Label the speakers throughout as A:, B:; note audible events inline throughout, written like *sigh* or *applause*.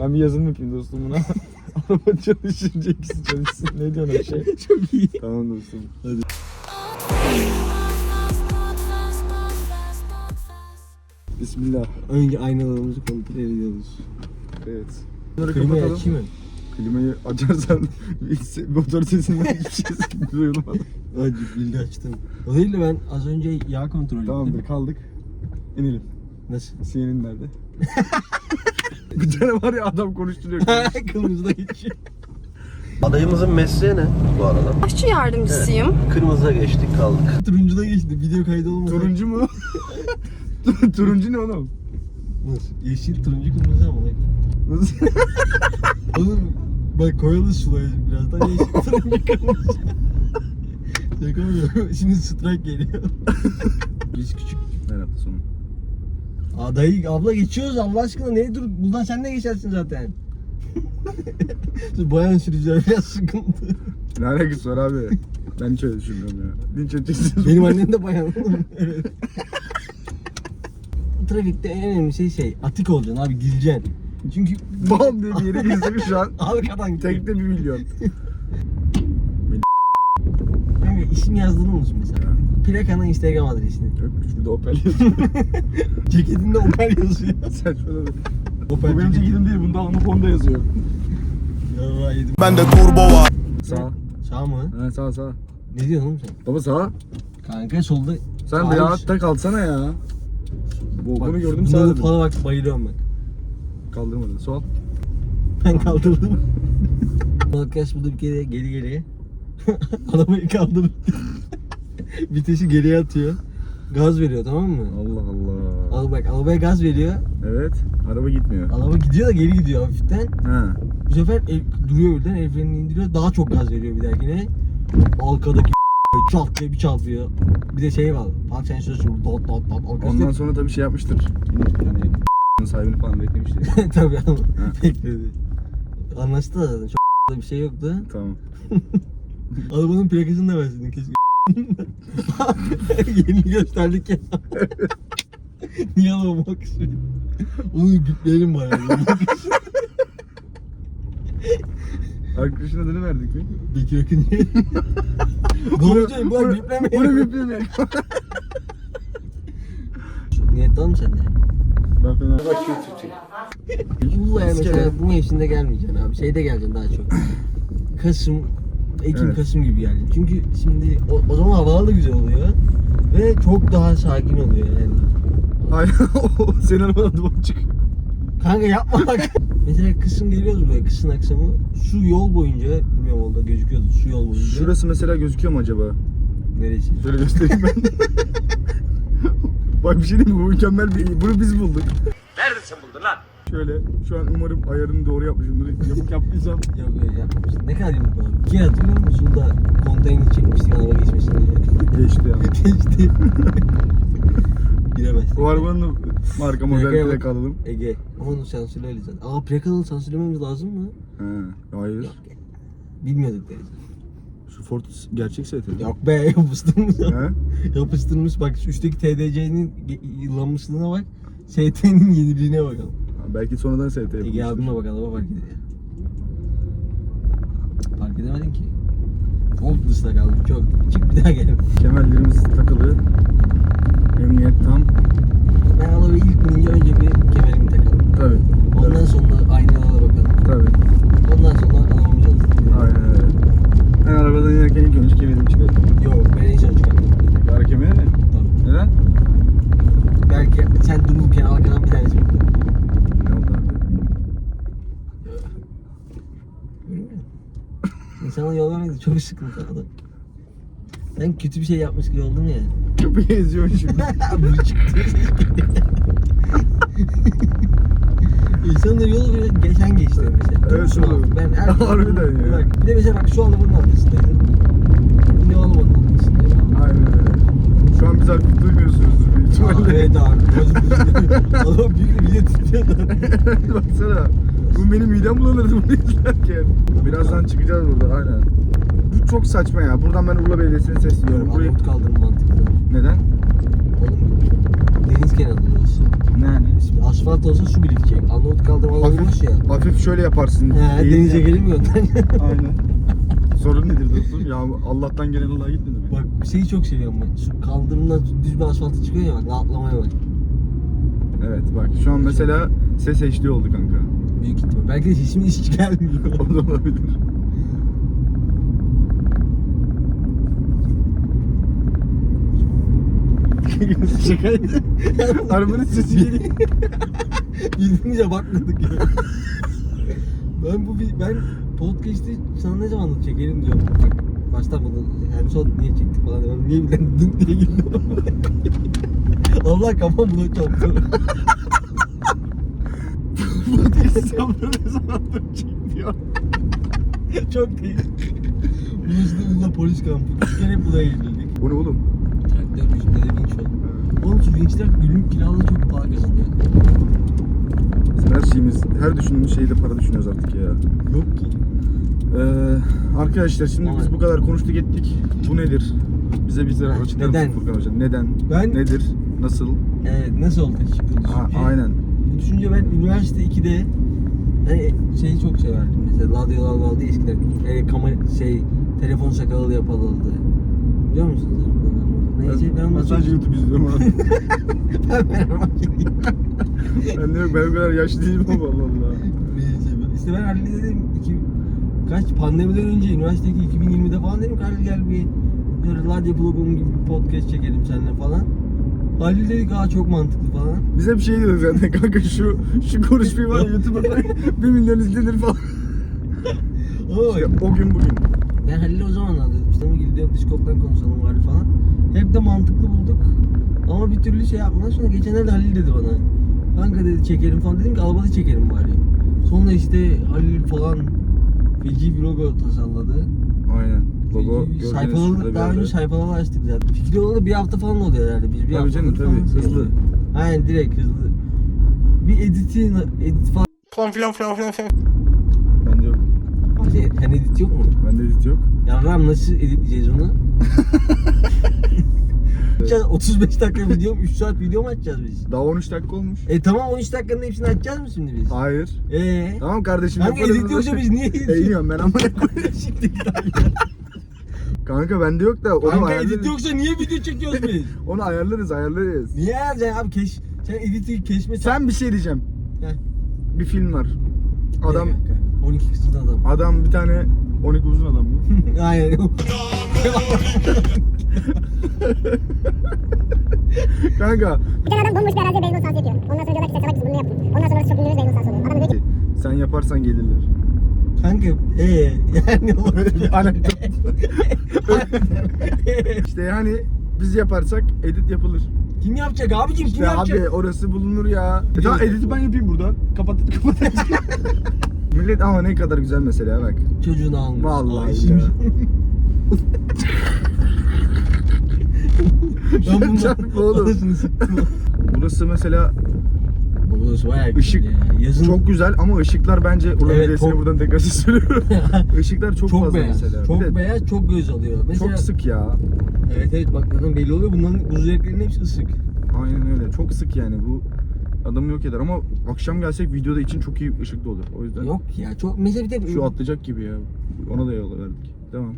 A: Ben bir yazılım yapayım dostum buna. *laughs* Araba çalışınca ikisi çalışsın. Ne diyorsun o şey? *laughs*
B: Çok iyi.
A: tamam dostum. Bismillah.
B: Önce aynalarımızı kontrol ediyoruz.
A: Evet. Bunları
B: Klimayı
A: kapatalım.
B: açayım mı?
A: Klimayı açarsan *laughs* motor sesinden hiç ses duyulmadı.
B: Hadi bilgi açtım. O değil de ben az önce yağ kontrol ettim.
A: Tamamdır kaldık. İnelim.
B: Nasıl?
A: Siyenin nerede? *laughs* bir tane var ya adam konuşturuyor. *laughs*
B: Kırmızıda geçiyor. *laughs*
C: Adayımızın mesleği ne bu arada?
D: Aşçı yardımcısıyım.
C: Kırmızıda geçtik kaldık.
B: Turuncuda geçti. Video kaydı olmadı.
A: Turuncu mu? Turuncu ne oğlum?
B: Nasıl? Yeşil, turuncu, kırmızı ama.
A: Nasıl?
B: Oğlum bak koyalım şuraya birazdan yeşil, turuncu, kırmızı. Yakamıyorum. Şimdi strike geliyor. Biz küçük.
A: Her hafta sonu.
B: Aa dayı abla geçiyoruz Allah aşkına ne dur buradan sen de geçersin zaten. *laughs* Bayan sürücüler biraz sıkıntı.
A: Ne alakası var abi? Ben hiç öyle düşünmüyorum ya. Linç edeceksiniz.
B: Benim annem de bayan. evet. Trafikte en önemli şey şey atik olacaksın abi gireceksin. Çünkü
A: Bam diye bir yere girdik şu an. *laughs*
B: arkadan tek
A: Tekte bir milyon.
B: Kanka isim yazdırır mısın mesela? Plakana Instagram adresini.
A: Yok şurada Opel yazıyor. *laughs*
B: Ceketinde Opel yazıyor.
A: Sen şöyle bir...
B: Opel
A: Bu benim ceketim değil bunda Anı Honda yazıyor.
B: Ya yedim.
E: Bende turbo var.
A: Sağ.
B: Sağ mı?
A: Ha sağ sağ.
B: Ne diyorsun oğlum sen?
A: Baba sağ.
B: Kanka solda.
A: Sen bir rahatta kalsana ya. Bu, bunu gördüm sağ dedim.
B: Falan bak bayılıyorum ben.
A: Kaldırmadı. Sol.
B: Ben kaldırdım. *laughs* Arkadaş burada bir kere geri geriye. *laughs* Arabayı kaldırdı. *laughs* Vitesi geriye atıyor. Gaz veriyor tamam mı?
A: Allah Allah.
B: Al bak arabaya gaz veriyor.
A: Evet. Araba gitmiyor.
B: Araba gidiyor da geri gidiyor hafiften.
A: Ha.
B: Bu sefer el, duruyor birden el frenini indiriyor. Daha çok gaz veriyor bir dahakine. Arkadaki *laughs* çat diye bir çarpıyor. Bir de şey var. Park sensörü dot dot dot.
A: Ondan sonra tabii şey yapmıştır. Yani *laughs* sahibini falan beklemiştir.
B: Tabii ama bekledi. Anlaştı da zaten. Çok da bir şey yoktu.
A: tamam.
B: Arabanın plakasını da verseydin keşke. *laughs* Yeni gösterdik ya. Niye alamamak istiyorum? Onu bipleyelim bari.
A: Arkadaşın adını verdik mi?
B: Bekir Akıncı. Doğrucuyum bırak biplemeyin.
A: Bunu biplemeyin.
B: Niyet var mı sende?
A: Ben fena. İskele.
B: mesela bu mevsimde gelmeyeceksin abi. Şeyde geleceksin daha çok. Kasım, Ekim,
A: Evet.
B: Kasım gibi geleceksin. Çünkü şimdi o, o zaman havalar da güzel oluyor. Ve çok daha sakin oluyor yani. *laughs*
A: O senin arabanın duman çık.
B: Kanka yapma bak. *laughs* Mesela kışın geliyoruz buraya kışın akşamı. Şu yol boyunca bilmiyorum orada gözüküyordu şu yol boyunca.
A: Şurası mesela gözüküyor mu acaba?
B: Neresi?
A: Şöyle göstereyim ben. *laughs* Bak bir şey diyeyim mi? Bu mükemmel bir Bunu biz bulduk. Şöyle şu an umarım ayarını doğru yapmışımdır. Yamuk yaptıysam. *laughs*
B: Yok öyle yapmamıştım. Ne kadar yumruk abi? Ki hatırlıyor musun? Şurada konteyner çekmiştik araba geçmesin diye.
A: Geçti yani. *laughs*
B: Geçti. *laughs* Giremezdik.
A: Bu arabanın marka model
B: Plakaya bak. Ege. Ama onu sansürle öyle zaten. Aa plakalı sansürlememiz lazım mı?
A: He. Hayır.
B: Yok. Bilmiyorduk deriz.
A: Şu Ford gerçek ST.
B: Yok be yapıştırmış.
A: He?
B: yapıştırmış bak şu üstteki TDC'nin yıllanmışlığına bak. ST'nin yeniliğine bakalım.
A: Belki sonradan ST yapılmıştır.
B: Ege abime bak araba fark ediyor. Fark edemedin ki. Çok dışta kaldık çok. Çık bir daha gel.
A: Kemerlerimiz takılı. Emniyet tam.
B: Ben arabayı ilk binince önce bir kemerimi takalım.
A: Tabii.
B: Ondan sonra aynalara bakalım.
A: Tabii.
B: Ondan sonra arabamı çalıştıralım.
A: Aynen öyle. Ben arabadan inerken ilk önce kemerimi çıkardım.
B: Yok ben en son çıkardım.
A: Ara kemeri mi?
B: Tabii.
A: Neden?
B: Belki sen dururken arkadan bir tanesi vurdu.
A: Ne oldu abi?
B: Öyle mi? İnsanlar yol vermedi çok sıkıntı adam. Ben kötü bir şey yapmış gibi oldum ya.
A: Köpeği eziyorsun şimdi.
B: Bu çıktı. İnsanlar yolu böyle geçen geçti mesela.
A: Evet, doğru.
B: abi. Ben her
A: Harbiden ya.
B: Bak, bir de mesela bak şu arabanın arkasındaydım. Ne arabanın arkasındaydım.
A: Aynen öyle. Şu an biz hafif duymuyorsunuzdur büyük
B: Aa,
A: ihtimalle.
B: evet abi. *laughs* Adam büyük bir de titriyor da. *laughs*
A: Baksana. Bu benim midem bulanırdı bunu izlerken. Birazdan çıkacağız burada aynen. Bu çok saçma ya. Buradan ben Urla Belediyesi'ne sesleniyorum. Burayı...
B: Armut kaldırım mantıklı.
A: Neden?
B: Oğlum deniz kenarı burası.
A: Yani.
B: Şimdi asfalt olsa su birikecek. Arnavut kaldırmalar olmuş
A: Hafif,
B: ya.
A: hafif şöyle yaparsın.
B: He, denize gelmiyor. *laughs*
A: Aynen. *laughs* Sorun nedir dostum? Ya Allah'tan gelen Allah'a gitmedi mi?
B: bak bir şeyi çok seviyorum ben. Şu kaldırımdan düz bir asfalta çıkıyor ya bak rahatlamaya bak.
A: Evet bak şu an mesela ses HD oldu kanka.
B: Büyük ihtimal. Belki de sesimin hiç gelmiyor.
A: O *laughs* da olabilir.
B: Şakaydı. *laughs*
A: Arabanın sesi geliyor. *laughs*
B: Yüzümüze bakmadık ya. ben bu bir- ben podcast'i sana ne zaman çekelim diyorum. Bak baştan bunu hem son niye çektik falan diyorum. Niye bilen dın diye girdim. Allah kafam buna çarptı.
A: Ne zamandır çekiyor?
B: Çok değil. Burası da polis kampı. Küçükken hep buraya gelirdik.
A: O ne oğlum?
B: Traktör üstünde de vinç var. Oğlum şu vinçler günlük kiralı çok para kazanıyor.
A: Bizim her şeyimiz, her düşündüğümüz şeyde para düşünüyoruz artık ya.
B: Yok ki.
A: Ee, arkadaşlar şimdi biz bu kadar konuştuk ettik. Bu nedir? Bize
B: Ha,
A: açıklar
B: neden?
A: mısın Furkan Hocam? Neden?
B: Ben-
A: Nedir? Nasıl?
B: Evet nasıl oldu çıktı bu
A: A-
B: düşünce?
A: aynen.
B: Bu düşünce ben üniversite 2'de hani şeyi çok severdim. Mesela radyolar vardı eskiden. Hani kamera şey telefon şakalı yapılırdı. Biliyor musunuz? programı? Neyse ben onu
A: sadece YouTube izliyorum abi. *laughs*
B: ben Fenerbahçeliyim.
A: ben de yok ben o kadar yaşlı değilim ama Allah Allah.
B: Ben- İşte ben Halil'e dedim iki, kaç pandemiden önce üniversitedeki 2020'de falan dedim ki Halil gel bir böyle radyo programı gibi bir podcast çekelim seninle falan. Halil dedi ki aa çok mantıklı falan.
A: Bize bir şey diyor zaten kanka şu şu konuşmayı var YouTube'a 1 *laughs* milyon izlenir falan. *laughs* İşte o gün bugün.
B: Ben Halil'e o zaman dedim işte ama gidiyorum Discord'dan konuşalım bari falan. Hep de mantıklı bulduk. Ama bir türlü şey yapmadan sonra geçenlerde Halil dedi bana. Kanka dedi çekelim falan dedim ki arabada çekelim bari. Sonra işte Halil falan feci bir logo tasarladı.
A: Aynen. Logo gördüğünüz
B: sayfaları,
A: şurada bir
B: daha önce sayfaları açtık zaten. Fikri olalı bir hafta falan oluyor herhalde. Biz bir
A: Tabii
B: hafta
A: canım,
B: falan
A: tabii, hızlı.
B: Aynen direkt hızlı. Bir editi, edit falan.
A: Bende yok.
B: Şey, hani edit yok mu?
A: Bende edit yok.
B: Ya Ram nasıl editleyeceğiz onu? *laughs* Açacağız, 35 dakika video, 3 saat video mu açacağız biz?
A: Daha 13 dakika olmuş.
B: E tamam 13 dakikanın hepsini açacağız mı şimdi biz?
A: Hayır.
B: Eee?
A: Tamam kardeşim.
B: Hangi edit yoksa biz niye *laughs* edit
A: E, iniyorum ben ama *laughs* Kanka bende yok da onu
B: Kanka
A: ayarlarız.
B: edit yoksa niye video çekiyoruz biz? *laughs*
A: Onu ayarlarız ayarlarız.
B: niye yazacaksın abi keş... Sen editi keşme...
A: Sen bir şey diyeceğim.
B: Heh.
A: Bir film var. Adam
B: Ne kanka? 12 kızın adam.
A: adam bir tane 12 uzun adam mı? *laughs*
B: Aynen. *laughs*
A: Kanka
D: Bir tane adam bomboş bir araziye beyzbol sahası yapıyor. Ondan sonra diyorlar ki sen salak mısın bunu yaptın. Ondan sonra çok ünlüyüz beyzbol sahası oluyor. Adam diyor ki
A: sen yaparsan gelirler.
B: Kanka eee yani
A: Anekdot. *laughs* İşte yani biz yaparsak edit yapılır.
B: Kim yapacak abicim kim
A: İşte
B: yapacak?
A: abi orası bulunur ya. E tamam editi ben yapayım buradan. Kapat *laughs* kapat. Millet ama ne kadar güzel mesela bak.
B: Çocuğunu almış.
A: Vallahi ya.
B: şimdi- *laughs* ben bundan
A: Çarpma oğlum.
B: anasını sıktım.
A: Burası mesela
B: Burası bayağı güzel
A: Işık
B: ya. Yazın
A: çok güzel ama ışıklar bence Ulan
B: Evet,
A: Belediyesi'ne
B: çok-
A: buradan tekrar *laughs* söylüyorum. *laughs* Işıklar çok,
B: çok,
A: fazla
B: beyaz.
A: mesela.
B: Çok
A: Bir de
B: beyaz, çok göz alıyor. Mesela,
A: çok sık ya.
B: Evet evet bak zaten belli oluyor. Bunların buz renklerinin hepsi ısık.
A: Aynen öyle. Çok sık yani bu adamı yok eder ama akşam gelsek videoda için çok iyi ışıklı olur. O yüzden
B: Yok ya çok mesela bir tek
A: şu atlayacak gibi ya. Ona da yol verdik. Devam.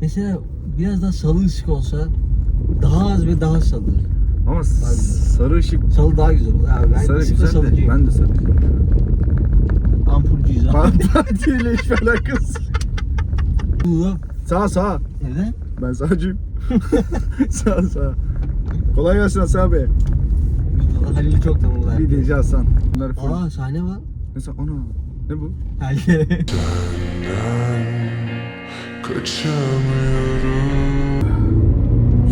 B: Mesela biraz daha salı ışık olsa daha az ve daha salı.
A: Ama sarı ışık
B: Salı daha güzel olur. Abi ben
A: sarı
B: ışıkla
A: güzel de
B: salıcıyım.
A: ben de sarı.
B: Ampulcuyuz abi.
A: Partiyle hiçbir alakası. Sağ sağ.
B: Neden?
A: Ben sağcıyım. *laughs* sağ sağ. Kolay gelsin Hasan abi.
B: Halil'i çok tanıdılar.
A: Bir diyeceğiz Hasan. Bunlar.
B: Aa sahne var.
A: Ne sa- ana. Ne bu?
B: Halil.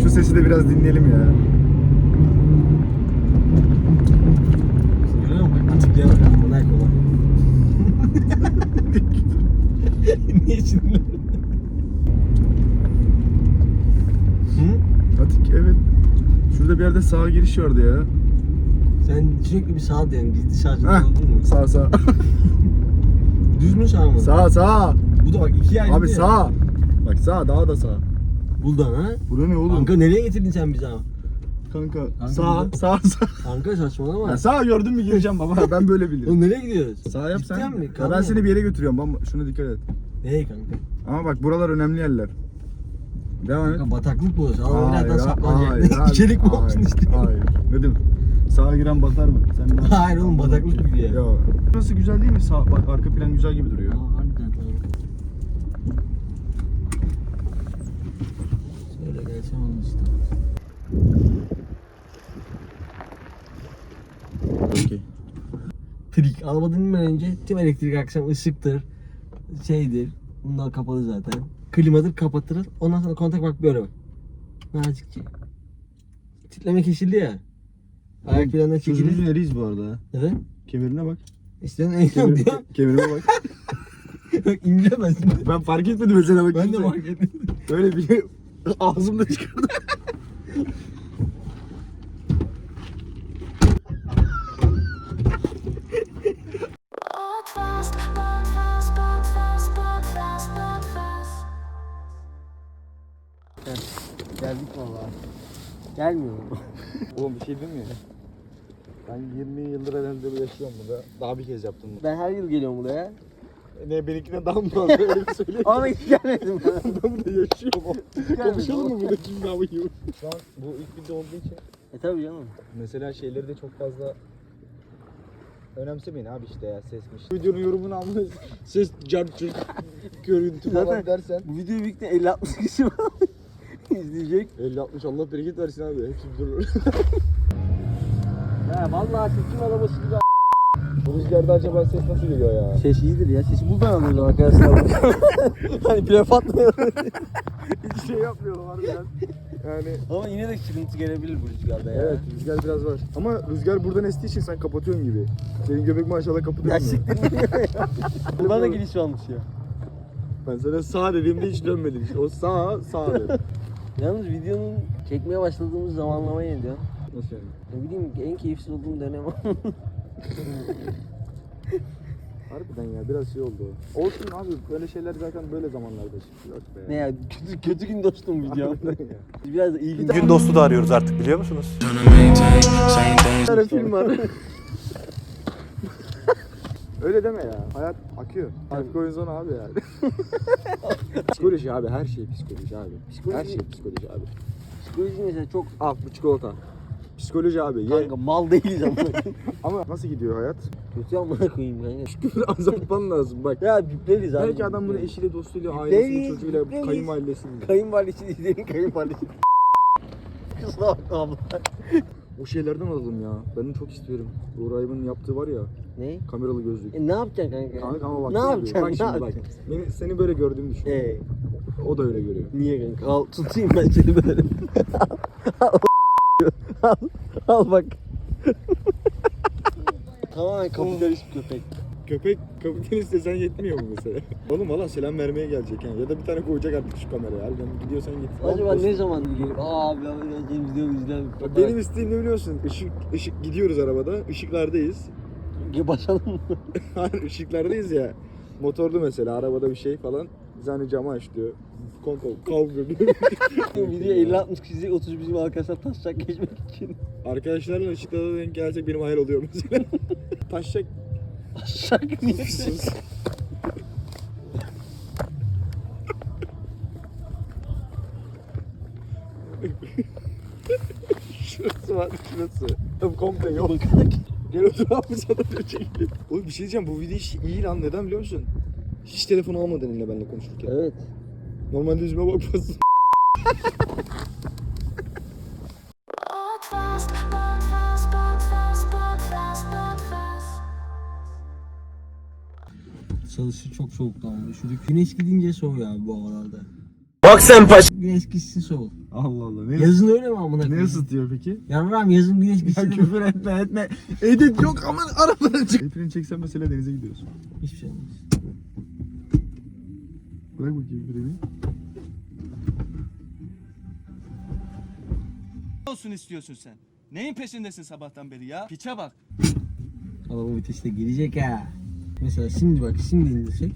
A: Şu sesi de biraz dinleyelim ya.
B: Görüyor musun? Atıklıya bak. Bunlar kolay. Sinirlendin? Hı?
A: Atik evet. Şurada bir yerde sağ giriş vardı ya.
B: Sen sürekli bir sağ diyorsun. Gizli sağ
A: Heh,
B: oldun mu?
A: sağ sağ. *laughs*
B: Düz mü sağ mı?
A: sağ sağ.
B: Bu da bak iki ayrı
A: Abi
B: ya.
A: sağ. Bak sağ daha da sağ.
B: Buradan ha?
A: Burada ne oğlum?
B: Kanka nereye getirdin sen bizi ama?
A: Kanka, sağ, sağ, sağ.
B: Kanka saçmalama.
A: Ya sağ gördün mü gireceğim baba. Ben böyle *laughs* bilirim.
B: Oğlum nereye gidiyoruz?
A: Sağ yap sen.
B: Cidden mi?
A: Ya ben seni bir yere götürüyorum. Ama şuna dikkat et.
B: Nereye kanka?
A: Ama bak buralar önemli yerler. Devam et.
B: Kanka bataklık burası. Ama
A: Hayır,
B: nereden
A: hayır, *laughs*
B: İçerik mi olsun işte?
A: Hayır. Dedim. Sağa giren batar mı? Sen ne *laughs*
B: Hayır oğlum bataklık gibi ya.
A: Yo. Burası güzel değil mi? Sağ, bak arka plan güzel gibi duruyor.
B: Aa, harbiden kanka. Şöyle gelsem olur işte.
A: Okey.
B: Trik. Arabadan inmeden önce tüm elektrik akşam ışıktır. Şeydir. Bunlar kapalı zaten. Klimadır kapatırız. Ondan sonra kontak bak böyle bak. Nazikçe. Titreme kesildi ya. Ayak planına çekilir.
A: Çözümümüz nereyiz bu arada?
B: Neden?
A: Kemerine bak.
B: İsteyen en
A: Kemer,
B: diyor.
A: kemerime bak. *laughs*
B: Bak ince ben
A: ben fark etmedim mesela bak.
B: Ben de fark ettim.
A: Öyle bir *laughs* ağzımda çıkardı.
B: Gelmiyor? *laughs*
A: Oğlum bir şey değil mi? Ben 20 yıldır herhalde bu yaşıyorum burada. Daha bir kez yaptım bunu.
B: Ben her yıl geliyorum buraya.
A: Ne benimkine daha mı fazla öyle söyleyeyim.
B: Ama hiç gelmedim ben. *laughs*
A: Ben burada yaşıyorum. Konuşalım mı burada kim daha iyi? Şu an bu ilk video olduğu için
B: E tabi canım.
A: mesela şeyleri de çok fazla önemsemeyin abi işte ya sesmiş. Videonun yorumunu almayız. Ses, cartçı, görüntü falan dersen.
B: Bu videoyu birlikte 50-60 kişi var. İzleyecek.
A: 50-60 Allah bereket versin abi. Hepsi durur.
B: Ya vallahi çekim arabası gibi
A: Bu rüzgarda acaba ses nasıl geliyor ya?
B: Ses iyidir ya. Sesi buradan alıyoruz arkadaşlar. *laughs* hani plaf atmıyor. *laughs*
A: Hiç şey yapmıyorum harbiden. Yani
B: Ama yine de sıkıntı gelebilir bu rüzgarda ya.
A: evet rüzgar biraz var. Ama rüzgar buradan estiği için sen kapatıyorsun gibi. Senin göbek maşallah kapatıyor.
B: Ya siktir. *laughs* Buradan da giriş varmış ya.
A: Ben sana sağ dediğimde hiç dönmedin. O sağ sağ dedim.
B: Yalnız videonun çekmeye başladığımız zamanlamayı ne diyor?
A: Nasıl yani?
B: Ne bileyim en keyifsiz olduğum dönem. *laughs*
A: Harbiden ya biraz şey oldu. Olsun abi böyle şeyler zaten böyle zamanlarda çıkıyor.
B: Ne ya kötü, kötü gün dostum video. Biraz iyi gün.
C: Gün dostu da arıyoruz artık biliyor musunuz?
A: Bir tane film var. *laughs* Öyle deme ya. Hayat akıyor. Hayat goes on abi yani. *laughs* psikoloji abi her şey psikoloji abi.
B: Psikoloji-
A: Her şey psikoloji abi.
B: Psikoloji mesela çok
A: Al bu çikolata. Psikoloji abi. Ye.
B: kanka mal değiliz ama. *laughs*
A: Ama nasıl gidiyor hayat?
B: Kötü amına koyayım kanka.
A: Küfür *laughs* azaltman lazım bak.
B: Ya bipleriz abi.
A: Belki adam bunu eşiyle, dostuyla, ailesiyle, çocuğuyla, kayınvalidesiyle.
B: Kayınvalidesi izleyin kayınvalidesi. Kusura bakma abla.
A: O şeylerden alalım ya. Ben çok istiyorum. Ayıp'ın yaptığı var ya.
B: Ne?
A: Kameralı gözlük.
B: E ne yapacaksın kanka?
A: Kanka ama bak.
B: ne yapacaksın?
A: Bak şimdi bak. Beni, seni böyle gördüğümü düşün.
B: Ee,
A: O da öyle görüyor.
B: niye kanka? Al tutayım ben seni böyle. *laughs* al, al, al bak. *laughs* Tamamen kapitalist köpek.
A: Köpek kapitalist desen yetmiyor mu mesela? *laughs* Oğlum valla selam vermeye gelecek yani. Ya da bir tane koyacak artık şu kameraya. Harbiden gidiyorsan git. Al
B: Acaba
A: dostum.
B: ne zaman gelir? Aa abi abi seni izliyorum izliyorum.
A: Bak benim isteğim ne biliyorsun? Işık, ışık gidiyoruz arabada. Işıklardayız.
B: benim... Basalım mı? *laughs*
A: Hayır ışıklardayız ya. Motorlu mesela arabada bir şey falan. Biz hani camı aç diyor. Kavga *laughs*
B: Video 50-60 kişi 30 bizim arkadaşlar taşacak geçmek için.
A: Arkadaşlarla ışıklarda denk gelsek benim hayal oluyor mesela. Taşacak.
B: Taşacak niye?
A: Sus. şurası var şurası. Tabii komple yok. Gel otur abi sana da çekelim. Oğlum bir şey diyeceğim bu video iş iyi lan neden biliyor musun? Hiç telefon almadın eline benimle konuşurken.
B: Evet.
A: Normalde yüzüme bakmasın. *laughs*
B: Çalışır çok soğuk lan. Üşüdük. Güneş gidince soğuyor abi bu havalarda.
C: Bak sen paş.
B: Güneş gitsin soğuk.
A: Allah Allah. Ne,
B: Yazın öyle mi amına
A: ne
B: koyayım?
A: ısıtıyor peki?
B: Yanram yazın güneş
A: Ya
B: gitsin.
A: küfür etme etme. Edit yok aman arabadan çık. Elfrini çeksen mesela denize gidiyorsun.
B: Hiçbir şey olmaz.
A: Bırak bakayım freni.
F: olsun istiyorsun sen? Neyin peşindesin sabahtan beri ya? Piçe bak.
B: Araba viteste gelecek ha. Mesela şimdi bak şimdi indirsek.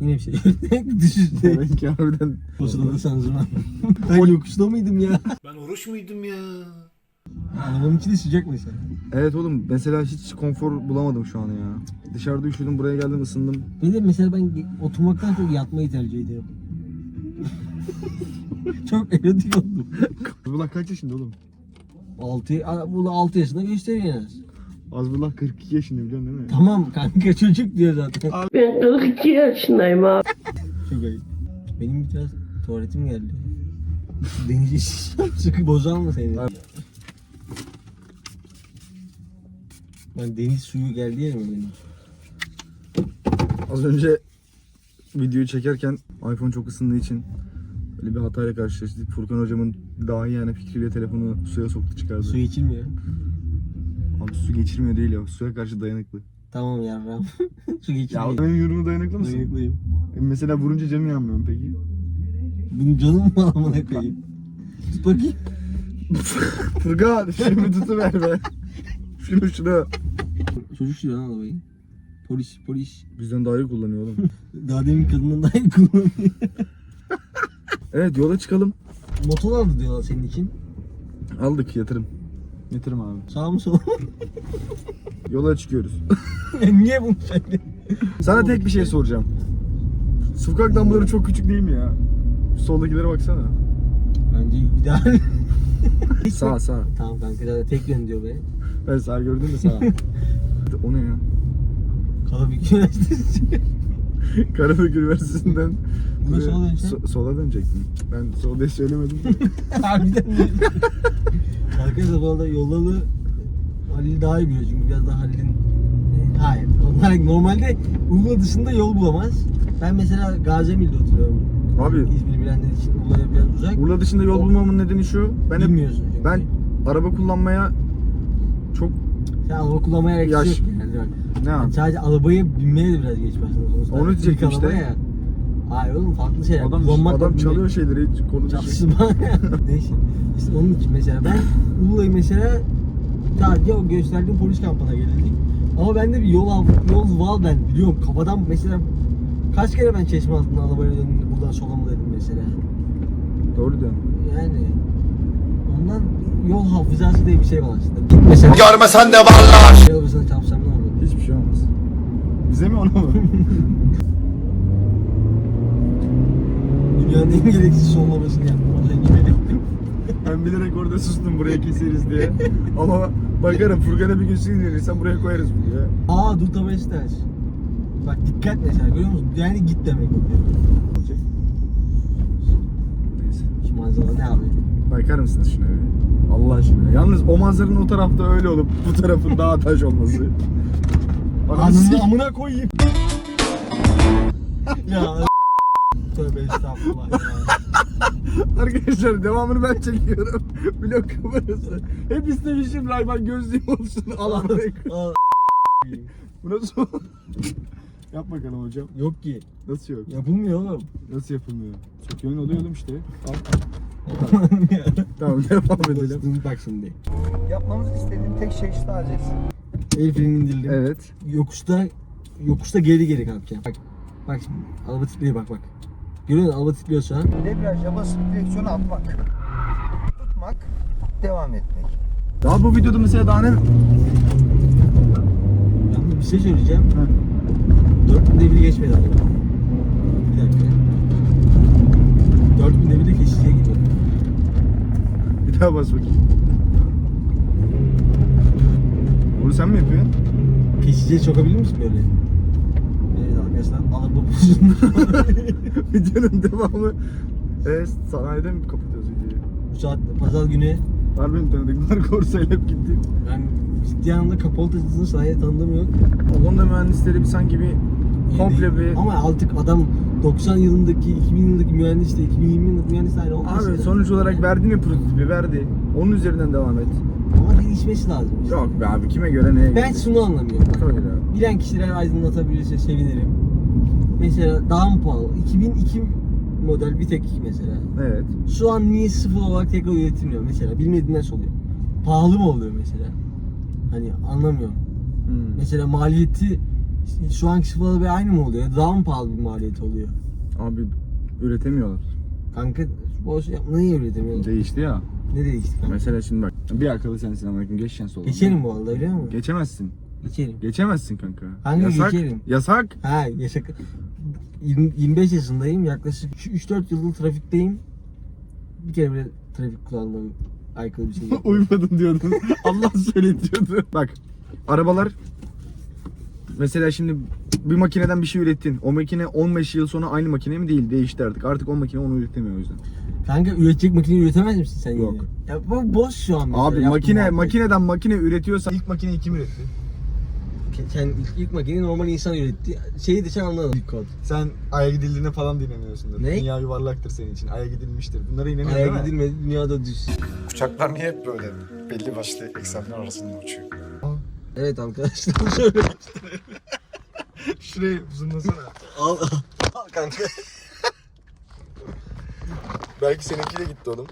B: Yine bir şey. *laughs* Düşüşte.
A: Demek ki harbiden.
B: O sırada sancıman. *laughs* ben yokuşta mıydım ya?
C: Ben oruç muydum ya?
B: Arabanın içi de sıcak mesela.
A: Evet oğlum mesela hiç konfor bulamadım şu an ya. Dışarıda üşüdüm buraya geldim ısındım.
B: Bir de mesela ben oturmaktan çok yatmayı tercih ediyorum. *laughs* çok erotik oldum.
A: Azbullah kaç yaşında oğlum?
B: 6, bu da 6 yaşında gösteriyor en az.
A: Azbullah 42 yaşında biliyorsun değil mi?
B: Tamam kanka çocuk diyor zaten.
G: Ben 42 yaşındayım abi.
B: Çok ayıp. Benim biraz tuvaletim geldi. Deniz işi sıkı bozar mı seni? Ben deniz suyu geldi ya mi benim?
A: Az önce videoyu çekerken iPhone çok ısındığı için böyle bir hatayla karşılaştık. Furkan hocamın dahi yani fikriyle telefonu suya soktu çıkardı.
B: Su içilmiyor.
A: Abi su geçirmiyor değil ya. Suya karşı dayanıklı.
B: Tamam yarram. *laughs* Su
A: Ya
B: geçilmiyor.
A: benim yorumu dayanıklı mısın?
B: Dayanıklıyım.
A: E, Mesela vurunca canın yanmıyor mu peki?
B: Benim canım mı amına koyayım? Tut bakayım. *laughs*
A: Furkan şunu tutuver be. Şunu şunu.
B: Çocuk sürüyor lan arabayı. Polis, polis.
A: Bizden daha iyi kullanıyor oğlum. *laughs*
B: Daha demin kadından daha iyi kullanıyor.
A: evet yola çıkalım.
B: Motor aldı diyorlar senin için.
A: Aldık yatırım. Yatırım abi.
B: Sağ mı sol mu? *laughs*
A: Yola çıkıyoruz. *laughs*
B: Niye bunu söyledin?
A: Sana tek bir şey soracağım. Sokak damları çok küçük değil mi ya? Şu soldakilere baksana.
B: Bence ideal. *laughs*
A: sağ sağ.
B: tamam kanka zaten tek yön diyor be.
A: Ben sağ gördün mü sağ? o ne ya?
B: Kalabük Üniversitesi.
A: Karabük Üniversitesi'nden
B: Buna
A: buraya-
B: sola döneceksin.
A: so- sola dönecektim. Ben sol diye söylemedim. de.
B: Harbiden mi? Arkadaşlar bu arada yolalı Halil daha iyi biliyor çünkü biraz daha Halil'in Hayır. Onlar normalde Urla dışında yol bulamaz. Ben mesela Gaziantep'te oturuyorum.
A: Abi
B: İzmir bilenler için Urla'ya biraz uzak.
A: Urla dışında yol bulmamın nedeni şu. Ben hep
B: Bilmiyorsun çünkü.
A: ben araba kullanmaya çok
B: Sen araba kullanmaya
A: Yaş-.
B: Yani bak.
A: ne
B: Yani
A: abi?
B: sadece arabaya binmeye de biraz geç başladın. Sonuçta
A: Onu diyecektim işte.
B: Ya. Hayır oğlum farklı şeyler.
A: Adam
B: Kullanmakla
A: adam çalıyor şeyleri hiç konu dışı.
B: Çalışma. Neyse. İşte onun için mesela ben Urla'yı mesela sadece o gösterdiğim polis kampına gelirdik. Ama bende bir yol av, yol var ben biliyorum. Kafadan mesela kaç kere ben çeşme altında arabayla döndüm buradan sola mı dedim mesela.
A: Doğru diyorsun.
B: Yani ondan yol hafızası diye bir şey var aslında. Git mesela.
C: Görmesen de varlar.
B: Yol hızına çarpsam ne olur?
A: Hiçbir şey olmaz. Bize mi ona mı? *laughs*
B: Dünyanın en gereksiz sonlamasını yaptım. Az önce
A: ben bilerek orada sustum buraya keseriz diye. Ama bakarım Furkan'a bir gün sinirlenirsen buraya koyarız bunu ya.
B: Aa tabi ters. Bak dikkat mesela görüyor musun? Yani git demek.
A: Neyse.
B: Şu manzara ne abi?
A: Bakar mısınız şuna bir? Allah aşkına. Yalnız o manzaranın o tarafta öyle olup bu tarafın daha taş olması. *laughs*
B: Anını amına koyayım. *laughs* ya Tövbe estağfurullah ya. *laughs*
A: Arkadaşlar devamını ben çekiyorum. *laughs* Vlog kamerası. Hep istemişim Rayban gözlüğüm olsun. Al koyayım.
B: Aa,
A: Bu nasıl? *laughs* Yap bakalım hocam.
B: Yok ki.
A: Nasıl yok?
B: Yapılmıyor oğlum.
A: Nasıl yapılmıyor? Çekiyorsun oluyor oğlum işte. Al. Tamam devam edelim.
B: Dur bak şimdi.
A: Yapmamızı istediğim tek şey sadece.
B: El freni indirdim.
A: Evet.
B: Yokuşta yokuşta geri geri kalkacağım. Bak. Bak şimdi. Araba titriyor bak bak. Görüyor musun? Araba titriyorsa.
H: Debriyaja basıp direksiyonu atmak. Tutmak, devam etmek.
A: Daha bu videoda mesela daha ne?
B: Ben bir şey söyleyeceğim. 4000 devri geçmedi araba. Bir dakika. 4000 devri de kesiciye gidiyor.
A: Bir daha bas bakayım. Bunu sen mi yapıyorsun?
B: Kesiciye sokabilir misin böyle? Arkadaşlar bozulmuş. *laughs*
A: Videonun devamı. Evet, sanayide mi kapatıyoruz videoyu?
B: Bu saatte pazar günü
A: Var benim tanıdıklar korsayla hep gittim.
B: ben ciddi anlamda kapalı taşıtını sanayiye tanıdığım yok.
A: O konuda mühendisleri bir sanki bir komple bir...
B: Ama artık adam 90 yılındaki, 2000 yılındaki mühendis de 2020 yılındaki mühendis de aynı olmasın.
A: Abi sonuç olarak verdi mi prototipi verdi. Onun üzerinden devam et.
B: Ama değişmesi lazım. işte.
A: Yok be abi kime göre neye göre?
B: Ben şunu anlamıyorum.
A: Göre abi?
B: Bilen kişiler aydınlatabilirse sevinirim. Mesela daha mı pahalı? 2002 model bir tek mesela.
A: Evet.
B: Şu an niye sıfır olarak tekrar üretilmiyor mesela? Bilmediğinden nasıl oluyor? Pahalı mı oluyor mesela? Hani anlamıyorum.
A: Hmm.
B: Mesela maliyeti Şu anki sıfırda bir aynı mı oluyor? Daha mı pahalı bir maliyet oluyor?
A: Abi üretemiyorlar.
B: Kanka boş yapma niye üretemiyorsun?
A: Değişti ya.
B: Ne değişti kanka?
A: Mesela şimdi bak. Bir akıllı sensin ama geçeceksin sola.
B: Geçerim bu arada biliyor musun?
A: Geçemezsin.
B: Geçerim.
A: Geçemezsin kanka.
B: Kanka
A: Yasak.
B: geçerim.
A: Yasak.
B: Ha yaşak. 25 yaşındayım. Yaklaşık 3-4 yıldır trafikteyim. Bir kere bile trafik kullandım. Aykırı bir şey. *laughs* yok.
A: Uymadın diyordun. *laughs* Allah söyle diyordu. Bak arabalar mesela şimdi bir makineden bir şey ürettin. O makine 15 yıl sonra aynı makine mi değil değişti artık. Artık o makine onu üretemiyor o yüzden.
B: Kanka üretecek makine üretemez misin sen
A: Yok.
B: yine? Ya bu boş şu an. mesela,
A: Abi makine makineden makine üretiyorsa ilk makineyi kim üretti?
B: Sen ilk, ilk makineyi normal insan üretti. Şeyi de sen anladın. İlk kod.
A: Sen aya gidildiğine falan da inanıyorsundur.
B: Ne?
A: Dünya yuvarlaktır senin için. Aya gidilmiştir. Bunlara inanıyorsun
B: Aya
A: değil mi?
B: gidilmedi dünyada düz.
I: Uçaklar niye hep böyle belli başlı eksenler arasında uçuyor?
B: Evet arkadaşlar *laughs* şöyle.
A: Şurayı zoomlasana.
B: al, al kanka. *laughs*
A: Belki seninki de gitti oğlum.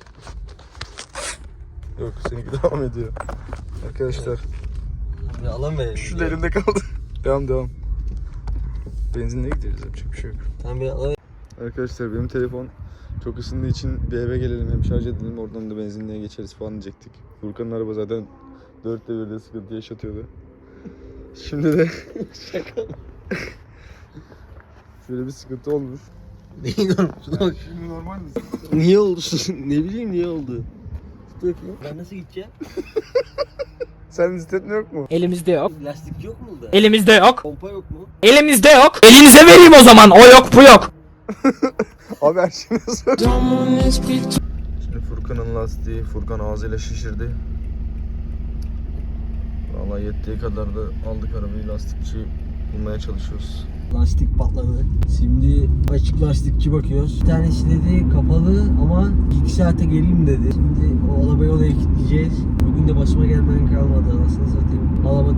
A: Yok seninki devam ediyor. Arkadaşlar
B: Ya verelim.
A: şu da elimde kaldı. *laughs* devam devam. Benzinle gideriz yapacak bir şey yok.
B: Tamam bir alan
A: Arkadaşlar benim telefon çok ısındığı için bir eve gelelim hem şarj edelim oradan da benzinliğe geçeriz falan diyecektik. Furkan'ın araba zaten dörtte birde sıkıntı yaşatıyordu. *laughs* Şimdi de *laughs* şöyle bir sıkıntı olmuş.
B: Neyin olmuş? Bak.
A: Şimdi normal mi?
B: Niye oldu? ne bileyim niye oldu? Tut bakayım. Ben nasıl gideceğim?
A: Sen hissetme yok mu?
J: Elimizde yok.
B: Lastik yok mu da?
J: Elimizde yok.
B: Pompa yok mu?
J: Elimizde yok. Elinize vereyim o zaman. O yok bu yok. *laughs*
A: Abi her şey nasıl? *laughs* Şimdi Furkan'ın lastiği Furkan ağzıyla şişirdi. Valla yettiği kadar da aldık arabayı lastikçi bulmaya çalışıyoruz.
B: Lastik patladı. Şimdi açık lastikçi bakıyoruz. Bir tanesi dedi kapalı ama 2 saate geleyim dedi. Şimdi o arabayı oraya kilitleyeceğiz. Bugün de başıma gelmeyen kalmadı. Anasını satayım. Araba 4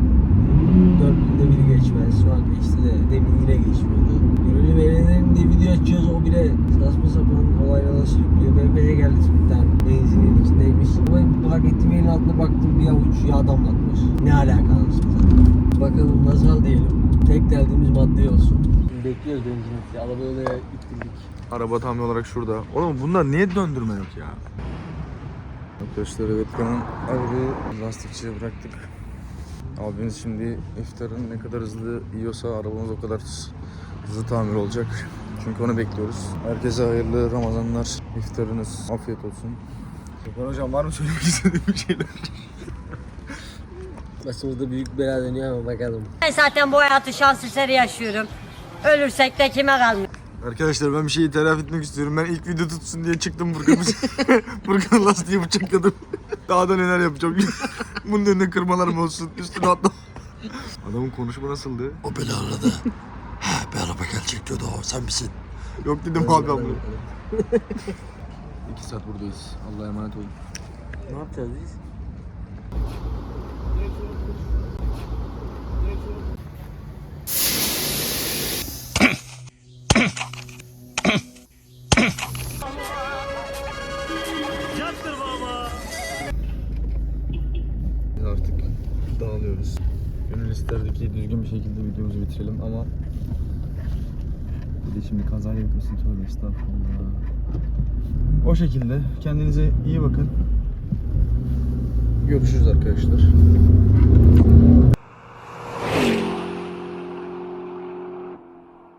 B: günde biri geçmez. Şu an geçti de demin yine geçmiyordu. Gönüllü verilerin de video açıyoruz. O bile saçma sapan olaylara sürüklüyor. BP'ye geldi tane. Benzinin içindeymiş. Ama park ettiğim yerin altına baktım bir avuç yağ damlatmış. Ne alaka anasını satayım. Bakalım nasıl diyelim. Tek derdimiz maddi olsun. Bekliyoruz benzinlikte. Arabayı oraya ittirdik.
A: Araba tam olarak şurada. Oğlum bunda niye döndürme yok ya? Arkadaşlar evet kanın arabayı lastikçiye bıraktık. Abimiz şimdi iftarın ne kadar hızlı yiyorsa arabamız o kadar hızlı tamir olacak. Çünkü onu bekliyoruz. Herkese hayırlı Ramazanlar. İftarınız afiyet olsun. Gökhan hocam var mı söylemek istediğin bir şeyler?
B: Başımızda büyük bela dönüyor ama bakalım.
D: Ben zaten bu hayatı şans eseri yaşıyorum. Ölürsek de kime kalmıyor?
A: Arkadaşlar ben bir şeyi telafi etmek istiyorum. Ben ilk video tutsun diye çıktım Furkan'ı. *laughs* Furkan'ın lastiği bıçakladım. Daha da neler yapacağım. *laughs* Bunun önüne kırmalarım olsun. Üstüne atla. *laughs* Adamın konuşma nasıldı?
I: O beni aradı. ha bir araba gelecek diyordu o sen misin?
A: Yok dedim abi ben bunu. İki saat buradayız. Allah'a emanet olun.
B: Ne yapacağız? Biz
A: şekilde videomuzu bitirelim ama bir de şimdi kaza yapmasın tövbe estağfurullah. O şekilde kendinize iyi bakın. Görüşürüz arkadaşlar.